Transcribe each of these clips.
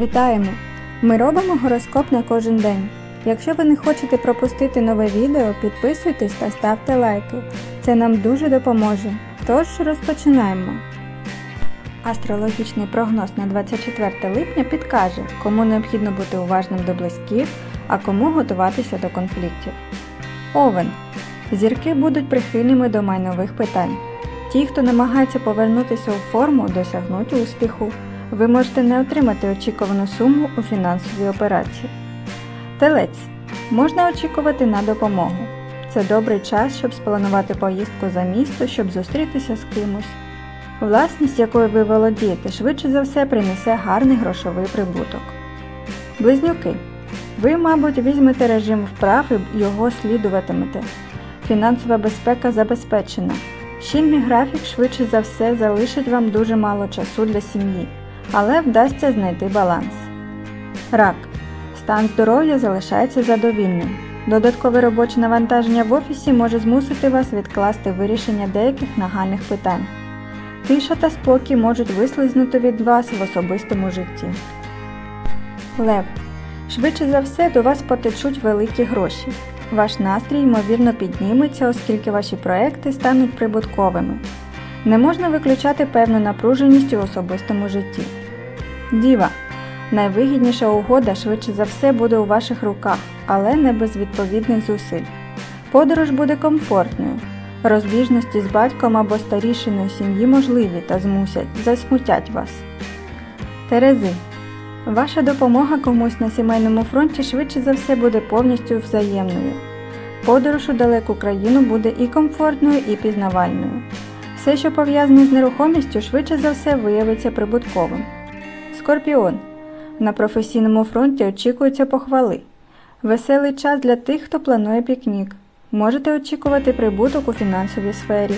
Вітаємо! Ми робимо гороскоп на кожен день. Якщо ви не хочете пропустити нове відео, підписуйтесь та ставте лайки. Це нам дуже допоможе. Тож розпочинаємо. Астрологічний прогноз на 24 липня підкаже, кому необхідно бути уважним до близьких, а кому готуватися до конфліктів. Овен. Зірки будуть прихильними до майнових питань. Ті, хто намагається повернутися у форму, досягнуть успіху. Ви можете не отримати очікувану суму у фінансовій операції. Телець. Можна очікувати на допомогу. Це добрий час, щоб спланувати поїздку за місто, щоб зустрітися з кимось. Власність, якою ви володієте, швидше за все принесе гарний грошовий прибуток. Близнюки. Ви, мабуть, візьмете режим вправ і його слідуватимете. Фінансова безпека забезпечена. Щільний графік швидше за все залишить вам дуже мало часу для сім'ї, але вдасться знайти баланс. Рак. Стан здоров'я залишається задовільним. Додаткове робоче навантаження в офісі може змусити вас відкласти вирішення деяких нагальних питань. Тиша та спокій можуть вислизнути від вас в особистому житті. Лев. Швидше за все до вас потечуть великі гроші. Ваш настрій ймовірно підніметься, оскільки ваші проекти стануть прибутковими. Не можна виключати певну напруженість у особистому житті. Діва. Найвигідніша угода швидше за все буде у ваших руках, але не без відповідних зусиль. Подорож буде комфортною. Розбіжності з батьком або старішиною сім'ї можливі та змусять, засмутять вас. Терези. Ваша допомога комусь на сімейному фронті швидше за все буде повністю взаємною. Подорож у далеку країну буде і комфортною, і пізнавальною. Все, що пов'язане з нерухомістю, швидше за все виявиться прибутковим. Скорпіон. На професійному фронті очікуються похвали. Веселий час для тих, хто планує пікнік. Можете очікувати прибуток у фінансовій сфері.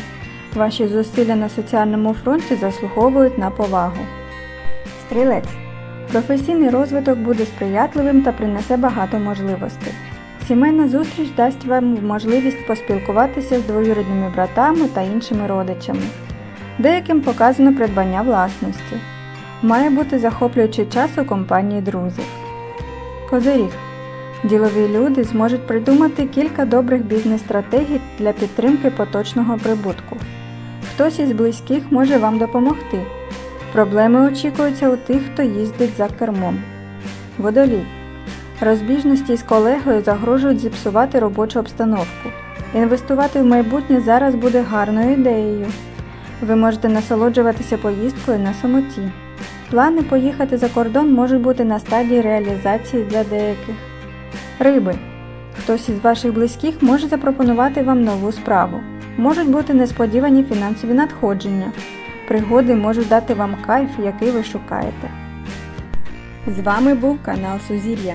Ваші зусилля на соціальному фронті заслуговують на повагу. Стрілець. Професійний розвиток буде сприятливим та принесе багато можливостей. Сімейна зустріч дасть вам можливість поспілкуватися з двоюрідними братами та іншими родичами. Деяким показано придбання власності. Має бути захоплюючий час у компанії друзів. Козиріг. Ділові люди зможуть придумати кілька добрих бізнес-стратегій для підтримки поточного прибутку. Хтось із близьких може вам допомогти. Проблеми очікуються у тих, хто їздить за кермом. Водолій. Розбіжності з колегою загрожують зіпсувати робочу обстановку. Інвестувати в майбутнє зараз буде гарною ідеєю. Ви можете насолоджуватися поїздкою на самоті. Плани поїхати за кордон можуть бути на стадії реалізації для деяких. Риби. Хтось із ваших близьких може запропонувати вам нову справу. Можуть бути несподівані фінансові надходження. Пригоди можуть дати вам кайф, який ви шукаєте. З вами був канал Сузір'я.